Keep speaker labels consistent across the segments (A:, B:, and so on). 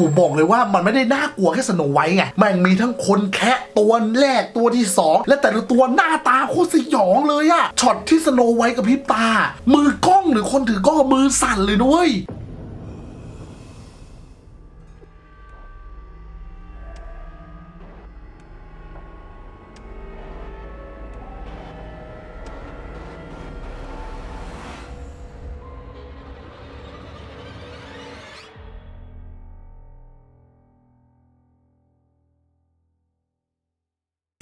A: ผมบอกเลยว่ามันไม่ได้น่ากลัวแค่สโนไวท์ไงแม่งมีทั้งคนแคะตัวแรกตัวที่สองและแต่ละตัวหน้าตาโคตรสยองเลยอะช็อตที่สโนไวท์กับพริบตา มือกล้องหรือคนถือกล้องมือสั่นเลยด้วย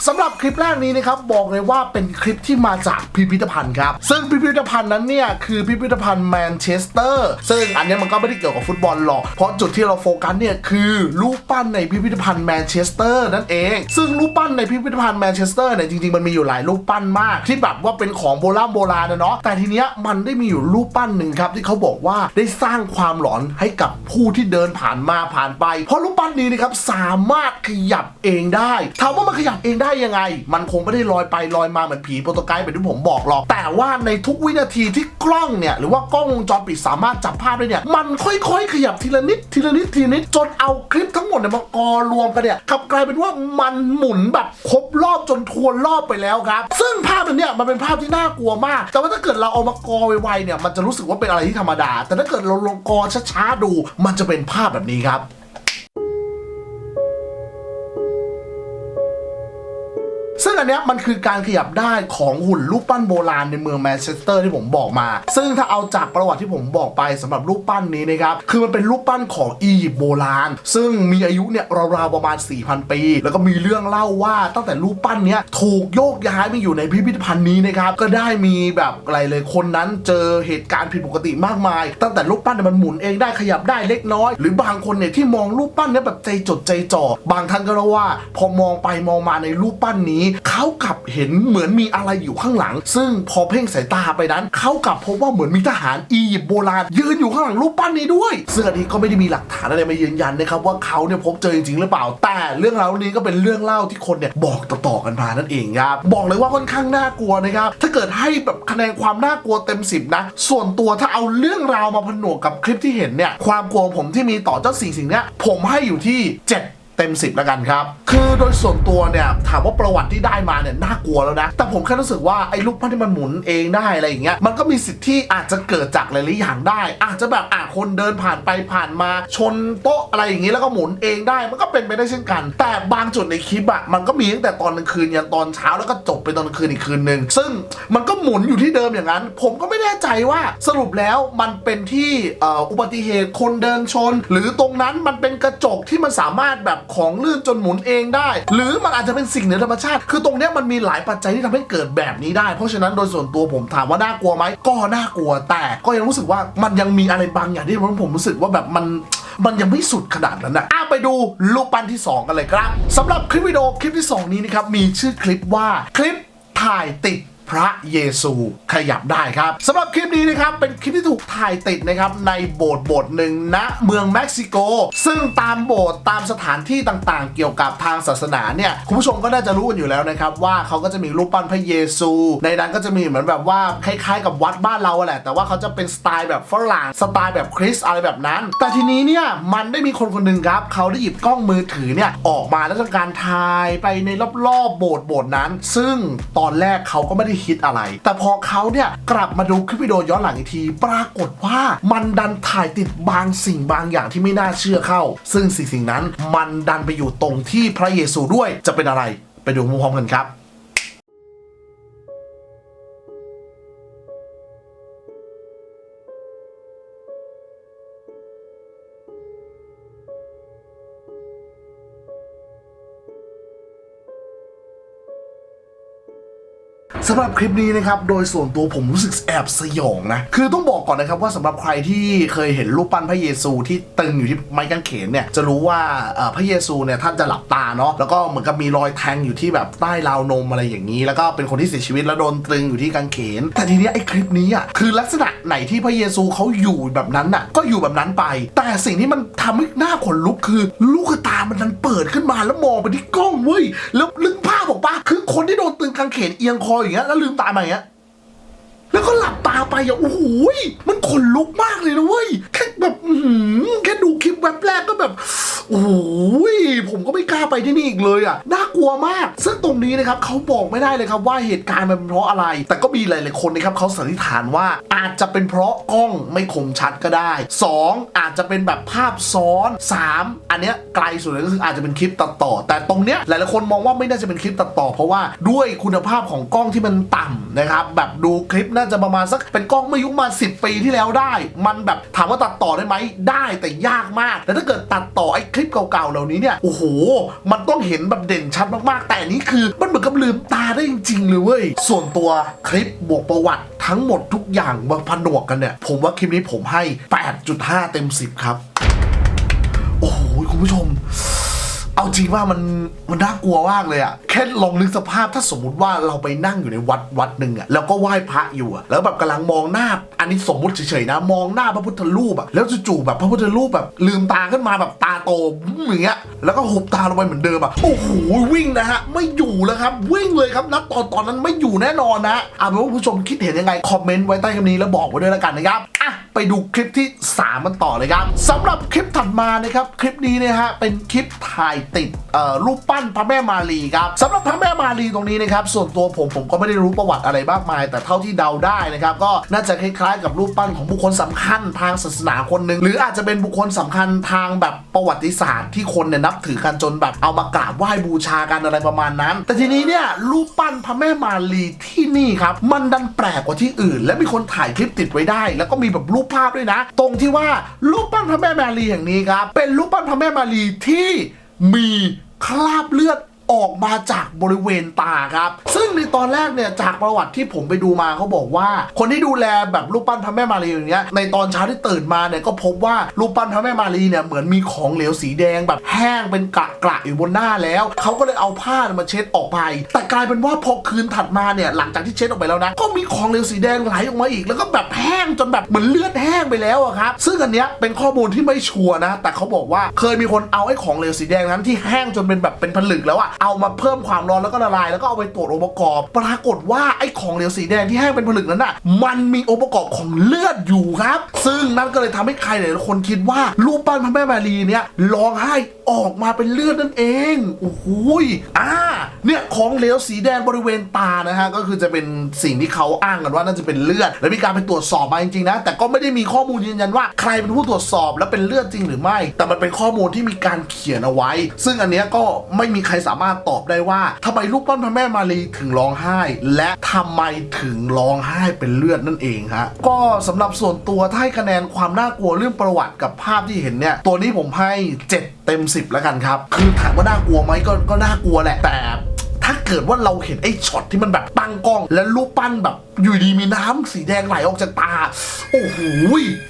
A: สำหรับคลิปแรกนี้นะครับบอกเลยว่าเป็นคลิปที่มาจากพิพิธภัณฑ์ครับ ซึ่งพิพิธภัณฑ์นั้นเนี่ยคือพิพิธภัณฑ์แมนเชสเตอร์ซึ่งอันนี้มันก็ไม่ได้เกี่ยวกับฟุตบอลหรอก เพราะจุดที่เราโฟกัสเนี่ยคือรูปปั้นในพิพิธภัณฑ์แมนเชสเตอร์นั่นเอง ซึ่งรูปปั้นในพิพิธภัณฑ์แมนเชสเตอร์เนี่ยจริงๆมันมีอยู่หลายรูปปั้นมาก ที่แบบว่าเป็นของโบราณโบราณนะเนาะแต่ทีเนี้ยมันได้มีอยู่รูปปั้นหนึ่งครับที่เขาบอกว่าได้สร้างความหลอนให้กับผู้ที่เดินผ่านมาผ่านไป เพราะรูปปั้นนี้นะครับสามารถขยับเองได้ถามว่ามันขยับเองได้ยังไง มันคงไม่ได้ลอยไปลอยมาเหมือนผีโปรโตไกด์แบบที่ผมบอกหรอก แต่ว่าในทุกวินาทีที่กล้องเนี่ยหรือว่ากล้องวงจรปิดสามารถจับภาพได้เนี่ย มันค่อยๆ ขยับทีละนิดทีละนิดทีละนิดจนเอาคลิปทั้งหมดเนี่ยมากอรวมกันเนี่ยกลับกลายเป็นว่ามันหมุนแบบครบรอบจนทวนรอบไปแล้วครับ ซึ่งภาพอันเนี้ยมันเป็นภาพที่น่ากลัวมาก แต่ว่าถ้าเกิดเราเอามากอไวๆเนี่ยมันจะรู้สึกว่าเป็นอะไรที่ธรรมดา แต่ถ้าเกิดเราลงกอช้าๆดู มันจะเป็นภาพแบบนี้ครับ งอันเนี้ยมันคือการขยับได้ของหุ่นรูปปั้นโบราณในเมืองแมนเชสเตอร์ที่ผมบอกมา ซึ่งถ้าเอาจากประวัติที่ผมบอกไปสำหรับรูปปั้นนี้นะครับคือมันเป็นรูปปั้นของอียิปต์โบราณ ซึ่งมีอายุเนี่ยราวๆประมาณ 4,000 ปี แล้วก็มีเรื่องเล่าว่าตั้งแต่รูปปั้นเนี้ยถูกโยกย้ายมาอยู่ในพิพิธภัณฑ์นี้นะครับก็ได้มีแบบอะไรเลยคนนั้นเจอเหตุการณ์ผิดปกติมากมาย ตั้งแต่รูปปั้นเนี่ยมันหมุนเองได้ขยับได้เล็กน้อย หรือบางคนเนี่ยที่มองรูปปั้นเนี่ยแบบใจจดใจจ่อบางท่านก็เล่าว่า พอมองไปมองมาในรูปปั้นนี้เขากลับเห็นเหมือนมีอะไรอยู่ข้างหลัง ซึ่งพอเพ่งสายตาไปนั้น เขากลับพบว่าเหมือนมีทหารอียิปต์โบราณยืนอยู่ข้างหลังรูปปั้นนี้ด้วย ซึ่งอันนี้ก็ไม่ได้มีหลักฐานอะไรมายืนยันนะครับว่าเขาเนี่ยพบเจอจริงหรือเปล่า แต่เรื่องราวนี้ก็เป็นเรื่องเล่าที่คนเนี่ยบอกต่อๆกันมานั่นเองครับบอกเลยว่าค่อนข้างน่ากลัวนะครับถ้าเกิดให้แบบคะแนนความน่ากลัวเต็ม 10 นะ ส่วนตัวถ้าเอาเรื่องราวมาผนวกกับคลิปที่เห็นเนี่ยความกลัวของผมที่มีต่อเจ้าสิ่งสิ่งเนี้ยผมให้อยู่ที่ 7 เต็ม 10 แล้วกันครับ คือโดยส่วนตัวเนี่ยถามว่าประวัติที่ได้มาเนี่ยน่ากลัวแล้วนะ แต่ผมแค่รู้สึกว่าไอ้ลูกปั้นที่มันหมุนเองได้อะไรอย่างเงี้ยมันก็มีสิทธิ์ที่อาจจะเกิดจากหลายๆอย่างได้ อาจจะแบบอะคนเดินผ่านไปผ่านมาชนโต๊ะอะไรอย่างงี้แล้วก็หมุนเองได้มันก็เป็นไปได้เช่นกัน แต่บางจุดในคลิปอะมันก็มีตั้งแต่ตอนกลางคืนยันตอนเช้าแล้วก็จบไปตอนกลางคืนอีกคืนหนึ่งซึ่งมันก็หมุนอยู่ที่เดิมอย่างนั้น ผมก็ไม่แน่ใจว่าสรุปแล้วมันเป็นที่อุบัติเหตุคนเดินชน หรือตรงนั้นมันเป็นกระจกที่มันสามารถแบบของลื่นจนหมุนเองได้ หรือมันอาจจะเป็นสิ่งเหนือธรรมชาติ คือตรงนี้มันมีหลายปัจจัยที่ทำให้เกิดแบบนี้ได้ เพราะฉะนั้นโดยส่วนตัวผมถามว่าน่ากลัวไหมก็น่ากลัวแต่ก็ยังรู้สึกว่ามันยังมีอะไรบางอย่างที่ผมรู้สึกว่าแบบมันมันยังไม่สุดขนาดนั้นนะอะไปดูรูปปั้นที่ 2 กันเลยครับสำหรับคลิปวิดีโอคลิปที่ 2 นี้นะครับ มีชื่อคลิปว่าคลิปถ่ายติด พระเยซูขยับได้ครับสำหรับคลิปนี้นะครับเป็นคลิปที่ถูกถ่ายติดนะครับในโบสถ์โบสถ์หนึ่งณเมืองเม็กซิโก ซึ่งตามโบสถ์ตามสถานที่ต่างๆ เกี่ยวกับทางศาสนาเนี่ยคุณผู้ชมก็น่าจะรู้กันอยู่แล้วนะครับว่าเขาก็จะมีรูปปั้นพระเยซู ในนั้นก็จะมีเหมือนแบบว่าคล้ายๆ กับวัดบ้านเราแหละแต่ว่าเขาจะเป็นสไตล์แบบฝรั่งสไตล์แบบคริสอะไรแบบนั้น แต่ทีนี้เนี่ยมันได้มีคนคนหนึ่งครับเขาได้หยิบกล้องมือถือเนี่ยออกมาแล้วทำการถ่ายไปในรอบๆโบสถ์โบสถ์นั้น ซึ่งตอนแรกเขาก็ไม่ได้คิดอะไร แต่พอเขาเนี่ยกลับมาดูคลิปวิดีโอย้อนหลังอีกที ปรากฏว่ามันดันถ่ายติดบางสิ่งบางอย่างที่ไม่น่าเชื่อเข้า ซึ่งสิ่งสิ่งนั้นมันดันไปอยู่ตรงที่พระเยซูด้วยจะเป็นอะไร ไปดูมุมพร้อมกันครับ สำหรับคลิปนี้นะครับโดยส่วนตัวผมรู้สึกแอบสยองนะคือต้องบอกก่อนนะครับว่าสำหรับใครที่เคยเห็นรูปปั้นพระเยซูที่ตึงอยู่ที่ไม้กางเขนเนี่ยจะรู้ว่าพระเยซูเนี่ยท่านจะหลับตาเนาะแล้วก็เหมือนกับมีรอยแทงอยู่ที่แบบใต้ราวนมอะไรอย่างนี้ แล้วก็เป็นคนที่เสียชีวิตแล้วโดนตรึงอยู่ที่กางเขน แต่ทีนี้ไอ้คลิปนี้อะคือลักษณะไหนที่พระเยซูเขาอยู่แบบนั้นน่ะก็อยู่แบบนั้นไป แต่สิ่งที่มันทำให้หน้าขนลุกคือ ลูกตามันดันเปิดขึ้นมาแล้วมองไปที่กล้องเว้ยแล้วลึกภาพบอกปะคือคนที่โดนตึงกางเขนเอียงคออย่างเงี้ยแล้วลืมตามาอย่างเงี้ย แล้วก็หลับตาไปอะโอ้โหยมันขนลุกมากเลยนะเว้ยแค่แบบอื้อหือแค่ดูคลิปแวบแรกก็แบบโอ้โหผมก็ไม่กล้าไปที่นี่อีกเลยอะน่ากลัวมาก ซึ่งตรงนี้นะครับเขาบอกไม่ได้เลยครับว่าเหตุการณ์มันเป็นเพราะอะไร แต่ก็มีหลาย ๆ คนนะครับเขาสันนิษฐานว่าอาจจะเป็นเพราะกล้องไม่คมชัดก็ได้ 2 อาจจะเป็นแบบภาพซ้อน 3 อันเนี้ยไกลสุดเลยก็คืออาจจะเป็นคลิปตัดต่อ แต่ตรงเนี้ยหลาย ๆ คนมองว่าไม่น่าจะเป็นคลิปตัดต่อ เพราะว่าด้วยคุณภาพของกล้องที่มันต่ำนะครับแบบดูคลิปน่าจะประมาณสักเป็นกล้องเมื่อยุคมา10 ปีที่แล้วได้ มันแบบถามว่าตัดต่อได้ไหมได้แต่ยากมากแล้วถ้าเกิดตัดต่อไอ้คลิปเก่าๆเหล่านี้เนี่ยโอ้โห มันต้องเห็นแบบเด่นชัดมากๆ แต่อันนี้คือมันเหมือนกับลืมตาได้จริงๆเลยเว้ยส่วนตัวคลิปบวกประวัติทั้งหมดทุกอย่างมาผนวกกันเนี่ย ผมว่าคลิปนี้ผมให้ 8.5 เต็ม 10 ครับ โอ้โห คุณผู้ชม เอาจริงว่ามันมันน่ากลัวมากเลยอะแค่ลองนึกสภาพถ้าสมมติว่าเราไปนั่งอยู่ในวัดวัดหนึ่งอะแล้วก็ไหว้พระอยู่อะแล้วแบบกำลังมองหน้า อันนี้สมมติเฉยๆนะ มองหน้าพระพุทธรูปอะแล้วจู่ๆแบบพระพุทธรูปแบบลืมตาขึ้นมาแบบตาโตอย่างเงี้ยแล้วก็หุบตาลงไปเหมือนเดิมอะโอ้โหวิ่งนะฮะไม่อยู่แล้วครับ วิ่งเลยครับนัตอนตอนนั้นไม่อยู่แน่นอนนะเอาเป็นว่าผู้ชมคิดเห็นยังไงคอมเมนต์ไว้ใต้คลิปนี้แล้วบอกไว้ด้วยแล้วกันนะครับอะ ไปดูคลิปที่ 3 มันต่อเลยครับสำหรับคลิปถัดมานะครับคลิปนี้นะฮะเป็นคลิปถ่ายติดรูปปั้นพระแม่มารีครับสำหรับพระแม่มารีตรงนี้นะครับส่วนตัวผมผมก็ไม่ได้รู้ประวัติอะไรมากมาย แต่เท่าที่เดาได้นะครับก็น่าจะคล้ายๆกับรูปปั้นของบุคคลสำคัญทางศาสนาคนหนึ่งหรืออาจจะเป็นบุคคลสำคัญทางแบบประวัติศาสตร์ที่คนเนี่ยนับถือกันจนแบบเอามากราบไหว้บูชากันอะไรประมาณนั้น แต่ทีนี้เนี่ยรูปปั้นพระแม่มารีที่นี่ครับมันดันแปลกกว่าที่อื่น และมีคนถ่ายคลิปติดไว้ได้ แล้วก็มีแบบรูปภาพด้วยนะ ตรงที่ว่ารูปปั้นพระแม่มารีแห่งนี้ครับ เป็นรูปปั้นพระแม่มารีที่มีคราบเลือด ออกมาจากบริเวณตาครับ ซึ่งในตอนแรกเนี่ยจากประวัติที่ผมไปดูมาเขาบอกว่า คนที่ดูแลแบบรูปปั้นพระแม่มารีอย่างเงี้ยในตอนเช้าที่ตื่นมาเนี่ยก็พบว่ารูปปั้นพระแม่มารีเนี่ยเหมือนมีของเหลวสีแดงแบบแห้งเป็นกระกระอยู่บนหน้าแล้วเขาก็เลยเอาผ้ามาเช็ดออกไป แต่กลายเป็นว่าพอคืนถัดมาเนี่ยหลังจากที่เช็ดออกไปแล้วนะก็มีของเหลวสีแดงไหลออกมาอีก แล้วก็แบบแห้งจนแบบเหมือนเลือดแห้งไปแล้วอะครับซึ่งอันเนี้ยเป็นข้อมูลที่ไม่ชัวร์นะ แต่เขาบอกว่าเคยมีคนเอาไอ้ของเหลวสีแดงนั้นที่แห้งจนเป็นแบบเป็นผลึกแล้วอะเอามาเพิ่มความร้อนแล้วก็ละลาย แล้วก็เอาไปตรวจองค์ประกอบ ปรากฏว่าไอ้ของเหลวสีแดงที่แห้งเป็นผลึกนั้นอะมันมีองค์ประกอบของเลือดอยู่ครับ ซึ่งนั่นก็เลยทำให้ใครหลายๆคนคิดว่ารูปปั้นพระแม่มารีเนี่ยร้องไห้ออกมาเป็นเลือดนั่นเอง โอ้โหอ่า เนี่ยของเหลวสีแดงบริเวณตานะฮะ ก็คือจะเป็นสิ่งที่เขาอ้างกันว่าน่าจะเป็นเลือด และมีการไปตรวจสอบมาจริงๆนะ แต่ก็ไม่ได้มีข้อมูลยืนยันว่าใครเป็นผู้ตรวจสอบและเป็นเลือดจริงหรือไม่ แต่มันเป็นข้อมูลที่มีการเขียนเอาไว้ ซึ่งอันเนี้ยก็ไม่มีใครสามารถตอบได้ว่าทำไมรูปปั้นพระแม่มารีถึงร้องไห้ และทำไมถึงร้องไห้เป็นเลือดนั่นเองฮะก็สำหรับส่วนตัวถ้าให้คะแนนความน่ากลัวเรื่องประวัติกับภาพที่เห็นเนี่ยตัวนี้ผมให้ 7 เต็ม 10 แล้วกันครับ คือถามว่าน่ากลัวไหมก็ก็น่ากลัวแหละแต่ ถ้าเกิดว่าเราเห็นไอ้ช็อตที่มันแบบตั้งกล้อง แล้วรูปปั้นแบบ อยู่ดีมีน้ำสีแดงไหลออกจากตา โอ้โห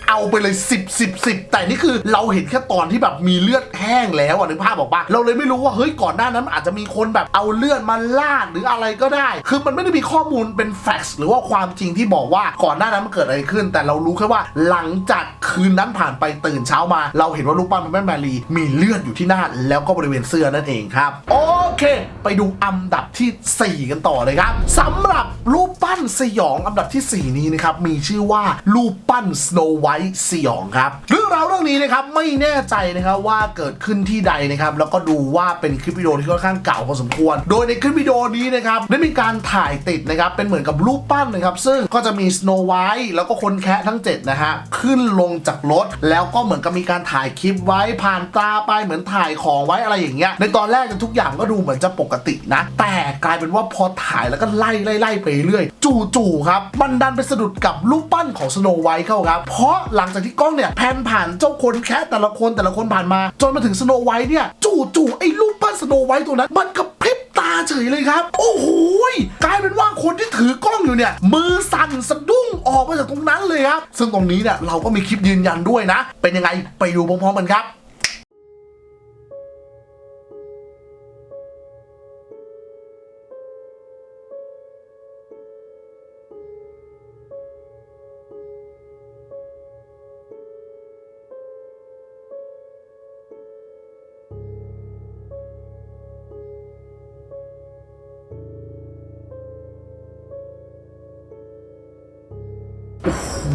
A: เอาไปเลย 10 10 10 แต่นี่คือเราเห็นแค่ตอนที่แบบมีเลือดแห้งแล้วอะนึกภาพบอกปะเราเลยไม่รู้ว่าเฮ้ยก่อนหน้านั้นอาจจะมีคนแบบเอาเลือดมาลาดหรืออะไรก็ได้ คือมันไม่ได้มีข้อมูลเป็นแฟกซ์หรือว่าความจริงที่บอกว่าก่อนหน้านั้นมันเกิดอะไรขึ้น แต่เรารู้แค่ว่าหลังจากคืนนั้นผ่านไปตื่นเช้ามา เราเห็นว่ารูปปั้นพระแม่มารีมีเลือดอยู่ที่หน้าแล้วก็บริเวณเสื้อนั่นเองครับ โอเค ไปดูอันดับที่ 4 กันต่อเลยครับสำหรับรูปปั้นสยองอันดับที่ 4 นี้นะครับมีชื่อว่ารูปปั้น Snow White สยองครับเรื่องราวเรื่องนี้นะครับไม่แน่ใจนะครับว่าเกิดขึ้นที่ใดนะครับแล้วก็ดูว่าเป็นคลิปวิดีโอที่ค่อนข้างเก่าพอสมควร โดยในคลิปวิดีโอนี้นะครับได้มีการถ่ายติดนะครับเป็นเหมือนกับรูปปั้นนะครับซึ่งก็จะมี Snow White แล้วก็คนแคะทั้ง 7 นะฮะขึ้นลงจากรถ แล้วก็เหมือนกับมีการถ่ายคลิปไว้ผ่านตาไปเหมือนถ่ายของไว้อะไรอย่างเงี้ยในตอนแรกทุกอย่างก็ดูเหมือนจะปกตินะแต่กลายเป็นว่าพอถ่ายแล้วก็ไล่ไล่ไล่ไปเรื่อยจู่ๆครับมันดันไปสะดุดกับรูปปั้นของสโนไวท์เข้าครับ เพราะหลังจากที่กล้องเนี่ยแพนผ่านเจ้าคนแคะแต่ละคนแต่ละคนผ่านมา จนมาถึงสโนไวท์เนี่ยจู่ๆไอ้รูปปั้นสโนไวท์ตัวนั้นมันกระพริบตาเฉยเลยครับ โอ้โหกลายเป็นว่าคนที่ถือกล้องอยู่เนี่ย มือสั่นสะดุ้งออกมาจากตรงนั้นเลยครับ ซึ่งตรงนี้เนี่ยเราก็มีคลิปยืนยันด้วยนะ เป็นยังไงไปดูพร้อมๆกันครับ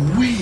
A: อุ้ย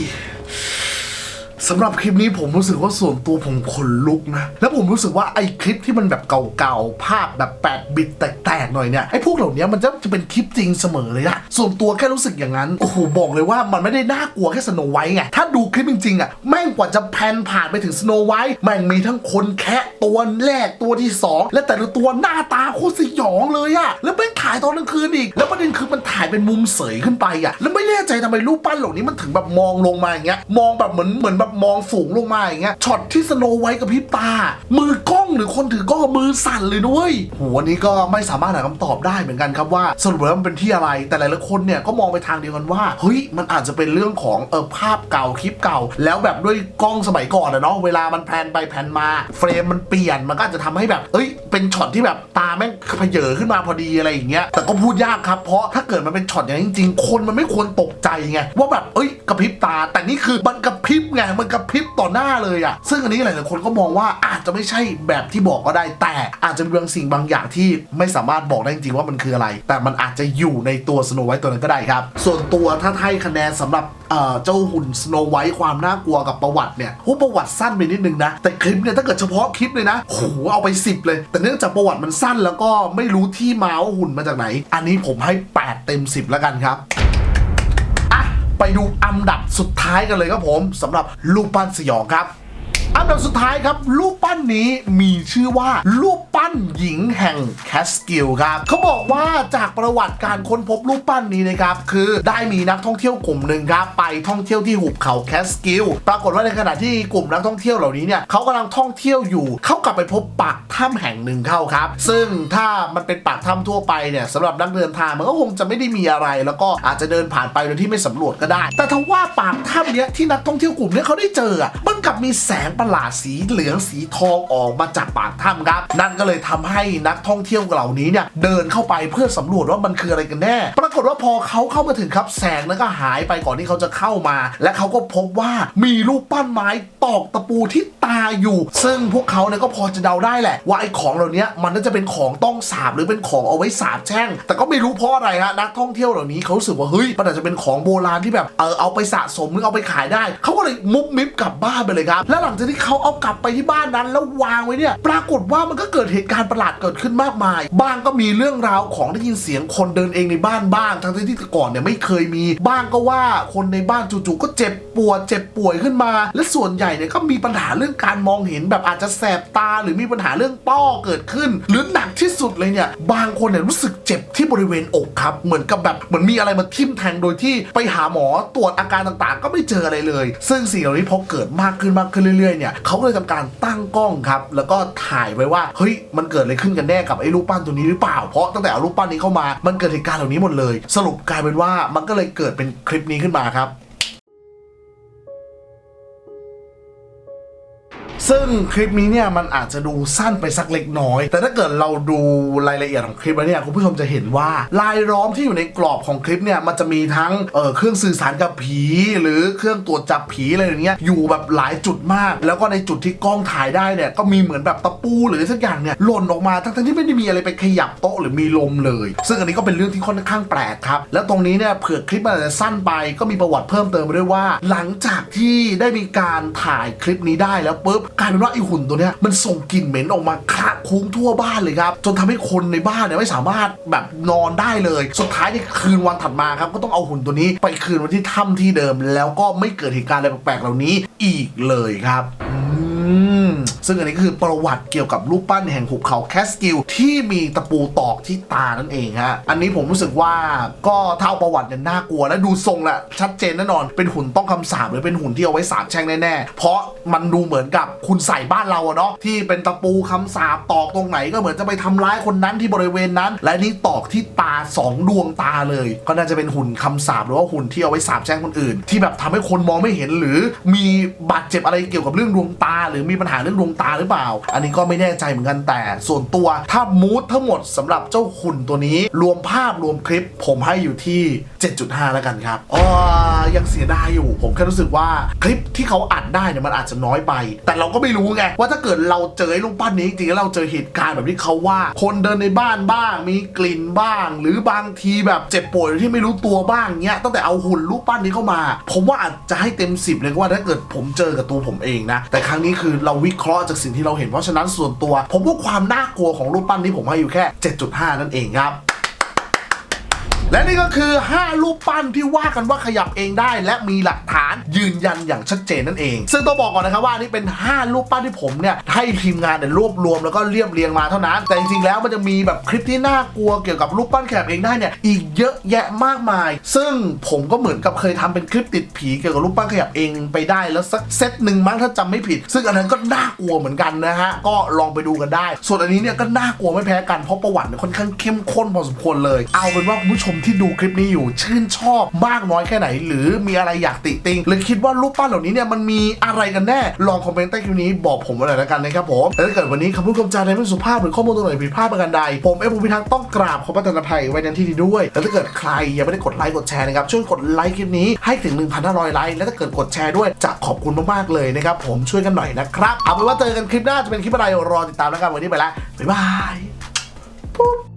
A: สำหรับคลิปนี้ผมรู้สึกว่าส่วนตัวผมขนลุกนะ แล้วผมรู้สึกว่าไอ้คลิปที่มันแบบเก่าๆ ภาพแบบ8บิตแตกๆหน่อยเนี่ยไอ้พวกเหล่านี้มันจะจะเป็นคลิปจริงเสมอเลยอะส่วนตัวแค่รู้สึกอย่างนั้น โอ้โห บอกเลยว่ามันไม่ได้น่ากลัวแค่สโนไวท์ไง ถ้าดูคลิปจริงๆอะแม่งกว่าจะแพนผ่านไปถึงสโนไวท์แม่งมีทั้งคนแคะตัวแรกตัวที่สองและแต่ละตัวหน้าตาโคตรสยองเลยอะแล้วแม่งถ่ายตอนกลางคืนอีก แล้วประเด็นคือมันถ่ายเป็นมุมเสยขึ้นไปอะแล้วไม่แน่ใจทำไมรูปปั้นเหล่านี้มันถึงแบบมองลงมาอย่างเงี้ยมองแบบเหมือนเหมือนแบบมองสูงลงมาอย่างเงี้ยช็อตที่สโนไวท์กับพริบตา มือกล้องหรือคนถือกล้องมือสั่นเลยด้วยโหวันนี้ก็ไม่สามารถหาคำตอบได้เหมือนกันครับว่าสรุปแล้วมันเป็นที่อะไรแต่หลายๆคนเนี่ยก็มองไปทางเดียวกันว่าเฮ้ยมันอาจจะเป็นเรื่องของเออภาพเก่าคลิปเก่า แล้วแบบด้วยกล้องสมัยก่อนอะเนาะเวลามันแพนไปแพนมาเฟรมมันเปลี่ยนมันก็อาจจะทำให้แบบเอ้ยเป็นช็อตที่แบบตาแม่งเผยอขึ้นมาพอดีอะไรอย่างเงี้ยแต่ก็พูดยากครับเพราะถ้าเกิดมันเป็นช็อตอย่างจริงๆคนมันไม่ควรตกใจไงว่าแบบเอ้ยกระพริบตา แต่นี่คือมันกระพริบไงมันกระพริบต่อหน้าเลยอะซึ่งอันนี้หลายๆคนก็มองว่าอาจจะไม่ใช่แบบที่บอกก็ได้ แต่อาจจะมีบางสิ่งบางอย่างที่ไม่สามารถบอกได้จริงว่ามันคืออะไร แต่มันอาจจะอยู่ในตัวสโนไวท์ตัวนั้นก็ได้ครับ ส่วนตัวถ้าให้คะแนนสำหรับเจ้าหุ่นสโนไวท์ความน่ากลัวกับประวัติเนี่ยโหประวัติสั้นไปนิดนึงนะ แต่คลิปเนี่ยถ้าเกิดเฉพาะคลิปเลยนะโหเอาไป 10 เลย แต่เนื่องจากประวัติมันสั้นแล้วก็ไม่รู้ที่มาว่าหุ่นมาจากไหน อันนี้ผมให้ 8 เต็ม 10 แล้วกันครับ ไปดูอันดับสุดท้ายกันเลยครับผมสำหรับลูกปั้นสยองครับ อันดับสุดท้ายครับ รูปปั้นนี้มีชื่อว่ารูปปั้นหญิงแห่งแคสกิลครับเขาบอกว่าจากประวัติการค้นพบรูปปั้นนี้นะครับ คือได้มีนักท่องเที่ยวกลุ่มหนึ่งครับ ไปท่องเที่ยวที่หุบเขาแคสกิลปรากฏว่าในขณะที่กลุ่มนักท่องเที่ยวเหล่านี้เนี่ยเขากำลังท่องเที่ยวอยู่ เขากลับไปพบปากถ้ำแห่งหนึ่งเข้าครับ ซึ่งถ้ามันเป็นปากถ้ำทั่วไปเนี่ยสำหรับนักเดินทางมันก็คงจะไม่ได้มีอะไร แล้วก็อาจจะเดินผ่านไปโดยที่ไม่สำรวจก็ได้ แต่ถ้าว่าปากถ้ำเนี้ยที่นักท่องเที่ยวกลุ่มเนี้ยเขาได้เจอมันกลับมีแสงประหลาดสีเหลืองสีทองออกมาจากปากถ้ำครับ นั่นก็เลยทำให้นักท่องเที่ยวเหล่านี้เนี่ยเดินเข้าไปเพื่อสำรวจว่ามันคืออะไรกันแน่ ปรากฏว่าพอเขาเข้ามาถึงครับแสงนั้นก็หายไปก่อนที่เขาจะเข้ามา และเขาก็พบว่ามีรูปปั้นไม้ตอกตะปูที่าอยู่ ซึ่งพวกเขาเนี่ยก็พอจะเดาได้แหละ ว่าไอ้ของเหล่านี้มันน่าจะเป็นของต้องสาบหรือเป็นของเอาไว้สาบแช่ง แต่ก็ไม่รู้เพราะอะไรฮะนักท่องเที่ยวเหล่านี้เขารู้สึกว่าเฮ้ยมันอาจจะเป็นของโบราณที่แบบเออเอาไปสะสมหรือเอาไปขายได้เขาก็เลยมุบมิบกลับบ้านไปเลยครับและหลังจากที่เขาเอากลับไปที่บ้านนั้น แล้ววางไว้เนี่ย ปรากฏว่ามันก็เกิดเหตุการณ์ประหลาดเกิดขึ้นมากมาย บ้างก็มีเรื่องราวของได้ยินเสียงคนเดินเองในบ้านบ้าง ทั้งที่แต่ก่อนเนี่ยไม่เคยมี บ้างก็ว่าคนในบ้านจู่ๆก็เจ็บปวดเจ็บป่วยขึ้นมา และส่วนใหญ่เนี่ยก็มีปัญหาเรื่องการมองเห็นแบบอาจจะแสบตาหรือมีปัญหาเรื่องต้อเกิดขึ้น หรือหนักที่สุดเลยเนี่ย บางคนเนี่ยรู้สึกเจ็บที่บริเวณอกครับ เหมือนกับแบบเหมือนมีอะไรมาทิ่มแทงโดยที่ไปหาหมอตรวจอาการต่างๆ ก็ไม่เจออะไรเลย ซึ่งสิ่งเหล่านี้พอเกิดมากขึ้นมากขึ้นเรื่อยๆเนี่ยเขาก็เลยทำการตั้งกล้องครับ แล้วก็ถ่ายไว้ว่าเฮ้ยมันเกิดอะไรขึ้นกันแน่กับไอ้รูปปั้นตัวนี้หรือเปล่าเพราะตั้งแต่เอารูปปั้นนี้เข้ามา มันเกิดเหตุการณ์เหล่านี้หมดเลย สรุปกลายเป็นว่ามันก็เลยเกิดเป็นคลิปนี้ขึ้นมาครับ ซึ่งคลิปนี้เนี่ยมันอาจจะดูสั้นไปสักเล็กน้อย แต่ถ้าเกิดเราดูรายละเอียดของคลิปแล้วเนี่ยคุณผู้ชมจะเห็นว่าลายล้อมที่อยู่ในกรอบของคลิปเนี่ยมันจะมีทั้งเออเครื่องสื่อสารกับผี หรือเครื่องตรวจจับผีอะไรอย่างเงี้ยอยู่แบบหลายจุดมาก แล้วก็ในจุดที่กล้องถ่ายได้เนี่ยก็มีเหมือนแบบตะปูหรือสักอย่างเนี่ยหล่นออกมาทั้งๆที่ไม่ได้มีอะไรไปขยับโต๊ะหรือมีลมเลย ซึ่งอันนี้ก็เป็นเรื่องที่ค่อนข้างแปลกครับแล้วตรงนี้เนี่ยเผื่อคลิปมันอาจจะสั้นไปก็มีประวัติเพิ่มเติมมาด้วยว่า หลังจากที่ได้มีการถ่ายคลิปนี้ได้แล้วปุ๊บกลายเป็นว่าไอหุ่นตัวเนี้ยมันส่งกลิ่นเหม็นออกมาคละคุ้งทั่วบ้านเลยครับ จนทำให้คนในบ้านเนี่ยไม่สามารถแบบนอนได้เลย สุดท้ายในคืนวันถัดมาครับ ก็ต้องเอาหุ่นตัวนี้ไปคืนไว้ที่ถ้ำที่เดิม แล้วก็ไม่เกิดเหตุการณ์อะไรแปลกๆเหล่านี้อีกเลยครับอื มซึ่งอันนี้ก็คือประวัติเกี่ยวกับรูปปั้นแห่งหุบเขาแคสกิลที่มีตะปูตอกที่ตานั่นเองฮะ อันนี้ผมรู้สึกว่าก็เท่าประวัติเนี่ยน่ากลัวและดูทรงแหละชัดเจนแน่นอน เป็นหุ่นต้องคำสาปหรือเป็นหุ่นที่เอาไว้สาปแช่งแน่ๆ เพราะมันดูเหมือนกับคุณใส่บ้านเราอะเนาะที่เป็นตะปูคำสาปตอกตรงไหนก็เหมือนจะไปทำร้ายคนนั้นที่บริเวณนั้น และนี่ตอกที่ตาสองดวงตาเลย ก็น่าจะเป็นหุ่นคำสาปหรือว่าหุ่นที่เอาไว้สาปแช่งคนอื่น ที่แบบทำให้คนมองไม่เห็นหรือมีบาดเจ็บอะไรเกี่ยวกับเรื่องดวงตาหรือมีปัญหาเรื่องดวงตาหรือเปล่า อันนี้ก็ไม่แน่ใจเหมือนกันแต่ส่วนตัวถ้ามูดทั้งหมดสำหรับเจ้าหุ่นตัวนี้ รวมภาพรวมคลิป ผมให้อยู่ที่ 7.5 แล้วกันครับอ๋อยังเสียดายอยู่ผมแค่รู้สึกว่าคลิปที่เขาอัดได้เนี่ยมันอาจจะน้อยไป แต่เราก็ไม่รู้ไงว่าถ้าเกิดเราเจอไอ้รูปปั้นนี้จริงๆแล้วเราเจอเหตุการณ์แบบที่เขาว่า คนเดินในบ้านบ้าง มีกลิ่นบ้าง หรือบางทีแบบเจ็บป่วยโดยที่ไม่รู้ตัวบ้างเนี้ยตั้งแต่เอาหุ่นรูปปั้นนี้เข้ามา ผมว่าอาจจะให้เต็ม 10 เลยว่าถ้าเกิดผมเจอกับตัวผมเองนะแต่ครั้งนี้คือเราวิเคราะห์จากสิ่งที่เราเห็นเพราะฉะนั้นส่วนตัว ผมว่าความน่ากลัวของรูปปั้นนี้ผมให้อยู่แค่ 7.5 นั่นเองครับ และนี่ก็คือ 5 รูปปั้นที่ว่ากันว่าขยับเองได้ และมีหลักฐานยืนยันอย่างชัดเจนนั่นเอง ซึ่งต้องบอกก่อนนะครับว่านี่เป็น 5 รูปปั้นที่ผมเนี่ยให้ทีมงานเนี่ยรวบรวมแล้วก็เรียบเรียงมาเท่านั้น แต่จริงๆแล้วมันจะมีแบบคลิปที่น่ากลัวเกี่ยวกับรูปปั้นขยับเองได้เนี่ยอีกเยอะแยะมากมาย ซึ่งผมก็เหมือนกับเคยทำเป็นคลิปติดผีเกี่ยวกับรูปปั้นขยับเองไปได้แล้วสักเซตหนึ่งมั้งถ้าจำไม่ผิด ซึ่งอันนั้นก็น่ากลัวเหมือนกันนะฮะก็ลองไปดูกันได้ ส่วนอันนี้เนี่ยก็น่ากลัวไม่แพ้กันเพราะประวัติเนี่ยค่อนข้างเข้มข้นพอสมควรเลย เอาเป็นว่าคุณผู้ชมที่ดูคลิปนี้อยู่ชื่นชอบมากน้อยแค่ไหน หรือมีอะไรอยากติติงหรือคิดว่ารูปปั้นเหล่านี้เนี่ยมันมีอะไรกันแน่ลองคอมเมนต์ใต้คลิปนี้บอกผมมาหน่อยละกันนะครับผมและถ้าเกิดวันนี้คำพูดคำจาในไม่สุภาพหรือข้อมูลตัวไหนผิดพลาดประการใดผมเอฟภูพิทักษ์ต้องกราบขอประทานอภัยไว้ในที่นี้ด้วยและถ้าเกิดใครยังไม่ได้กดไลค์กดแชร์นะครับช่วยกดไลค์คลิปนี้ให้ถึง 1,500 ไลค์และถ้าเกิดกดแชร์ด้วยจะขอบคุณมากๆเลยนะครับผมช่วยกันหน่อยนะครับเอาเป็นว่าเจอกันคลิปหน้าจะเป็นคลิปอะไรรอติดตามแล้วกันวันนี้ไปละบ๊ายบาย